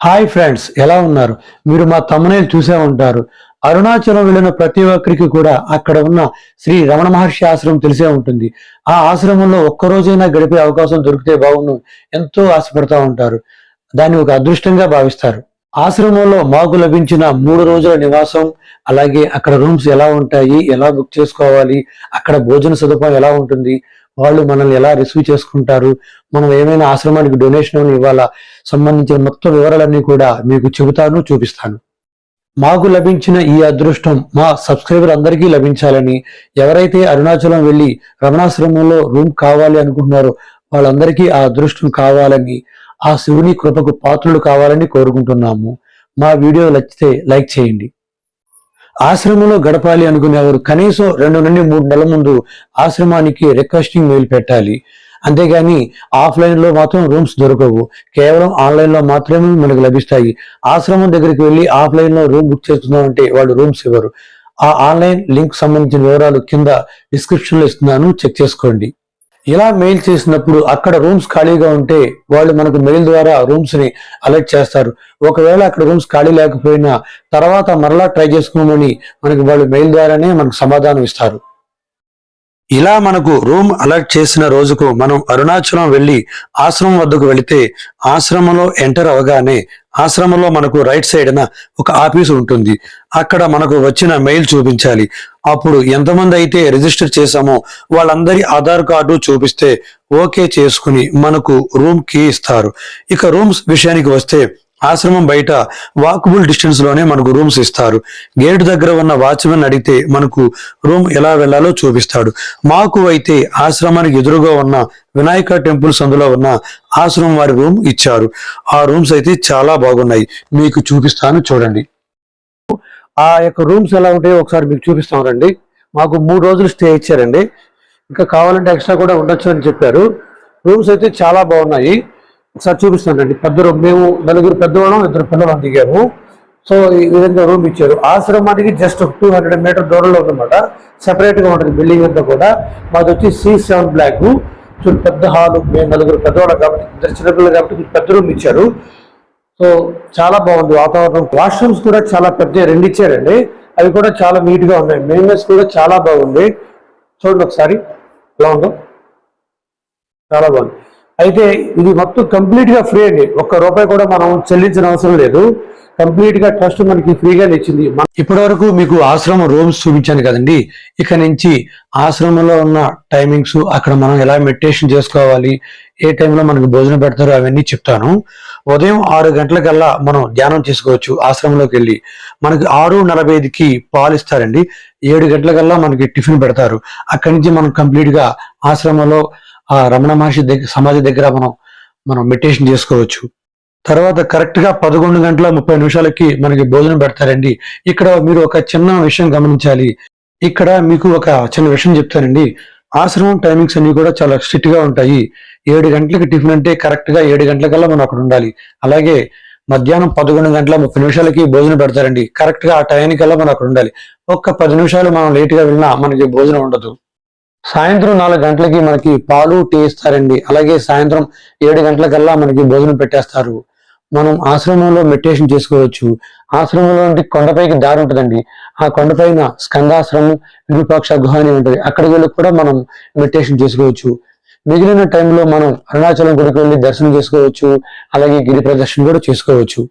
Hi friends ఎలా ఉన్నారు? మీరు మా తమ్మునేలు చూసే ఉంటారు. అరుణాచలం వెళ్ళిన ప్రతి ఒక్కరికి కూడా అక్కడ ఉన్న శ్రీ రమణ మహర్షి ఆశ్రమం తెలిసే ఉంటుంది. ఆ ఆశ్రమంలో ఒక్క రోజైనా గడిపే అవకాశం దొరికితే బాగును ఎంతో ఆశపడతా ఉంటారు. దాన్ని ఒక అదృష్టంగా భావిస్తారు. ఆశ్రమంలో మాకు లభించిన మూడు రోజుల నివాసం అలాగే అక్కడ రూమ్స్ ఎలా ఉంటాయి ఎలా బుక్ చేసుకోవాలి అక్కడ భోజన సదుపాయం ఎలా ఉంటుంది వాళ్ళు మనల్ని ఎలా రిసీవ్ చేసుకుంటారు? మనం ఏమైనా ఆశ్రమానికి డొనేషన్ ఇవ్వాలా? సంబంధించిన మొత్తం వివరాలన్నీ కూడా మీకు చెబుతాను చూపిస్తాను. మాకు లభించిన ఈ అదృష్టం మా సబ్స్క్రైబర్ అందరికీ లభించాలని ఎవరైతే అరుణాచలం వెళ్ళి రమణాశ్రమంలో రూమ్ కావాలి అనుకుంటున్నారో వాళ్ళందరికీ ఆ అదృష్టం కావాలని ఆ శివుని కృపకు పాత్రులు కావాలని కోరుకుంటున్నాము. మా వీడియో నచ్చితే లైక్ చేయండి. ఆశ్రమంలో గడపాలి అనుకునేవారు కనీసం రెండు నుండి మూడు నెలల ముందు ఆశ్రమానికి రిక్వెస్టింగ్ మెయిల్ పెట్టాలి. అంతేగాని ఆఫ్లైన్లో మాత్రం రూమ్స్ దొరకవు. కేవలం ఆన్లైన్లో మాత్రమే మనకు లభిస్తాయి. ఆశ్రమం దగ్గరికి వెళ్ళి ఆఫ్లైన్లో రూమ్ బుక్ చేసుకుందాం అంటే వాళ్ళు రూమ్స్ ఇవ్వరు. ఆ ఆన్లైన్ లింక్ సంబంధించిన వివరాలు కింద డిస్క్రిప్షన్లో ఇస్తున్నాను. చెక్ చేసుకోండి. ఇలా మెయిల్ చేసినప్పుడు అక్కడ రూమ్స్ ఖాళీగా ఉంటే వాళ్ళు మనకు మెయిల్ ద్వారా రూమ్స్ని అలర్ట్ చేస్తారు. ఒకవేళ అక్కడ రూమ్స్ ఖాళీ లేకపోయినా తర్వాత మరలా ట్రై చేసుకోమని మనకి వాళ్ళు మెయిల్ ద్వారానే మనకు సమాధానం ఇస్తారు. ఇలా మనకు రూమ్ అలర్ట్ చేసిన రోజుకు మనం అరుణాచలం వెళ్ళి ఆశ్రమం వద్దకు వెళితే ఆశ్రమంలో ఎంటర్ అవగానే ఆశ్రమంలో మనకు రైట్ సైడ్న ఒక ఆఫీస్ ఉంటుంది. అక్కడ మనకు వచ్చిన మెయిల్ చూపించాలి. అప్పుడు ఎంతమంది అయితే రిజిస్టర్ చేశామో వాళ్ళందరి ఆధార్ కార్డు చూపిస్తే ఓకే చేసుకుని మనకు రూమ్ కీ ఇస్తారు. ఇక రూమ్స్ విషయానికి వస్తే ఆశ్రమం బయట వాకబుల్ డిస్టెన్స్లోనే మనకు రూమ్స్ ఇస్తారు. గేట్ దగ్గర ఉన్న వాచ్మెన్ అడిగితే మనకు రూమ్ ఎలా వెళ్ళాలో చూపిస్తాడు. మాకు అయితే ఆశ్రమానికి ఎదురుగా ఉన్న వినాయక టెంపుల్స్ అందులో ఉన్న ఆశ్రమం వారి రూమ్ ఇచ్చారు. ఆ రూమ్స్ అయితే చాలా బాగున్నాయి. మీకు చూపిస్తాను చూడండి. ఆ యొక్క రూమ్స్ ఎలా ఉంటాయో ఒకసారి మీకు చూపిస్తాం రండి. మాకు మూడు రోజులు స్టే ఇచ్చారండి. ఇంకా కావాలంటే ఎక్స్ట్రా కూడా ఉండొచ్చు అని చెప్పారు. రూమ్స్ అయితే చాలా బాగున్నాయి. సార్ చూపిస్తానండి. పెద్ద రూమ్ మేము నలుగురు పెద్దవాళ్ళం ఇద్దరు పిల్లలు దిగాము. సో ఈ విధంగా రూమ్ ఇచ్చారు. ఆశ్రమానికి జస్ట్ టూ హండ్రెడ్ మీటర్ దూరంలో ఉందన్నమాట. సెపరేట్గా ఉంటుంది బిల్డింగ్ అంతా కూడా. మాది వచ్చి సి సెవెన్ బ్లాక్ చూడు పెద్ద హాలు మేము నలుగురు పెద్దవాళ్ళం కాబట్టి ఇద్దరు చిన్నపిల్లలు కాబట్టి పెద్ద రూమ్ ఇచ్చారు. సో చాలా బాగుంది వాతావరణం. వాష్రూమ్స్ కూడా చాలా పెద్ద రెండు ఇచ్చారండి. అవి కూడా చాలా నీట్గా ఉన్నాయి. మెయిన్నెస్ కూడా చాలా బాగుంది. చూడండి ఒకసారి. ఎలా ఉందో? చాలా బాగుంది. అయితే ఇది మొత్తం కంప్లీట్గా ఫ్రీ అండి. ఒక్క రూపాయి కూడా మనం చెల్లించిన అవసరం లేదు. కంప్లీట్గా ట్రస్ట్ మనకి ఫ్రీగా ఇచ్చింది. ఇప్పటి వరకు మీకు ఆశ్రమం రూమ్స్ చూపించాను కదండి. ఇక నుంచి ఆశ్రమంలో ఉన్న టైమింగ్స్ అక్కడ మనం ఎలా మెడిటేషన్ చేసుకోవాలి ఏ టైంలో మనకు భోజనం పెడతారో అవన్నీ చెప్తాను. ఉదయం ఆరు గంటలకల్లా మనం ధ్యానం చేసుకోవచ్చు ఆశ్రమంలోకి వెళ్ళి. మనకి ఆరు నలభై ఐదుకి పాలు ఇస్తారండి. ఏడు గంటలకల్లా మనకి టిఫిన్ పెడతారు. అక్కడి నుంచి మనం కంప్లీట్గా ఆశ్రమంలో ఆ రమణ మహర్షి దగ్గర సమాధి దగ్గర మనం మనం మెడిటేషన్ చేసుకోవచ్చు. తర్వాత కరెక్ట్గా పదకొండు గంటల ముప్పై నిమిషాలకి మనకి భోజనం పెడతారండి. ఇక్కడ మీరు ఒక చిన్న విషయం గమనించాలి. ఇక్కడ మీకు ఒక చిన్న విషయం చెప్తానండి. ఆశ్రమం టైమింగ్స్ అన్ని కూడా చాలా స్ట్రిక్ట్గా ఉంటాయి. ఏడు గంటలకి టిఫిన్ అంటే కరెక్ట్గా ఏడు గంటలకల్లా మనం అక్కడ ఉండాలి. అలాగే మధ్యాహ్నం పదకొండు గంటల ముప్పై నిమిషాలకి భోజనం పెడతారండి. కరెక్ట్గా ఆ టైంకల్లా మనం అక్కడ ఉండాలి. ఒక్క పది నిమిషాలు మనం లేట్గా వెళ్ళినా మనకి భోజనం ఉండదు. సాయంత్రం నాలుగు గంటలకి మనకి పాలు టీ ఇస్తారండి. అలాగే సాయంత్రం ఏడు గంటలకల్లా మనకి భోజనం పెట్టేస్తారు. మనం ఆశ్రమంలో మెడిటేషన్ చేసుకోవచ్చు. ఆశ్రమంలో కొండపైకి దారి ఉంటుందండి. ఆ కొండపైన స్కందాశ్రమం విరూపాక్ష గుహ అని ఉంటుంది. అక్కడికి వెళ్ళి కూడా మనం మెడిటేషన్ చేసుకోవచ్చు. మిగిలిన టైంలో మనం అరుణాచలం గుడికి వెళ్ళి దర్శనం చేసుకోవచ్చు. అలాగే గిరి ప్రదర్శన కూడా చేసుకోవచ్చు.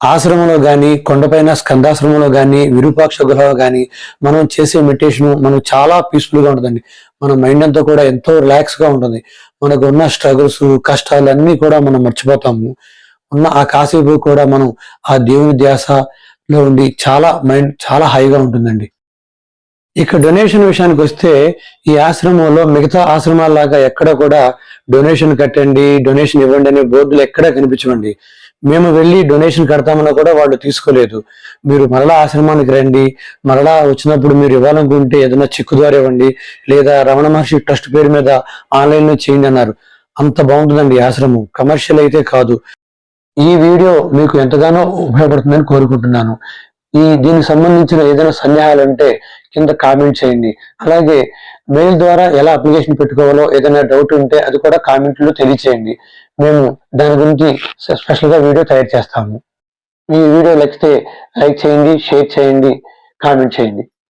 ఆశ్రమంలో కానీ కొండపైన స్కందాశ్రమంలో కానీ విరూపాక్ష గృహలో కానీ మనం చేసే మెడిటేషన్ మనకు చాలా పీస్ఫుల్గా ఉంటుందండి. మన మైండ్ అంతా కూడా ఎంతో రిలాక్స్గా ఉంటుంది. మనకు ఉన్న స్ట్రగుల్స్ కష్టాలు అన్నీ కూడా మనం మర్చిపోతాము. ఉన్న ఆ కాసేపు కూడా మనం ఆ దేవుని ధ్యాసలో ఉండి చాలా మైండ్ చాలా హైగా ఉంటుందండి. ఇక డొనేషన్ విషయానికి వస్తే ఈ ఆశ్రమంలో మిగతా ఆశ్రమాల లాగా ఎక్కడ కూడా డొనేషన్ కట్టండి డొనేషన్ ఇవ్వండి అనే బోర్డులు ఎక్కడా కనిపించవండి. మేము వెళ్ళి డొనేషన్ కడతామన్నా కూడా వాళ్ళు తీసుకోలేదు. మీరు మరలా ఆశ్రమానికి రండి మరలా వచ్చినప్పుడు మీరు ఇవ్వాలనుకుంటే ఏదైనా చెక్కు ద్వారా ఇవ్వండి లేదా రమణ మహర్షి ట్రస్ట్ పేరు మీద ఆన్లైన్లో చేయండి అన్నారు. అంత బాగుంటుందండి ఆశ్రమం. కమర్షియల్ అయితే కాదు. ఈ వీడియో మీకు ఎంతగానో ఉపయోగపడుతుందని కోరుకుంటున్నాను. ఈ దీనికి సంబంధించిన ఏదైనా సందేహాలు ఉంటే కింద కామెంట్ చేయండి. అలాగే మెయిల్ ద్వారా ఎలా అప్లికేషన్ పెట్టుకోవాలో ఏదైనా డౌట్ ఉంటే అది కూడా కామెంట్లో తెలియచేయండి. మేము దాని గురించి స్పెషల్గా వీడియో తయారు చేస్తాము. ఈ వీడియో నచ్చితే లైక్ చేయండి షేర్ చేయండి కామెంట్ చేయండి.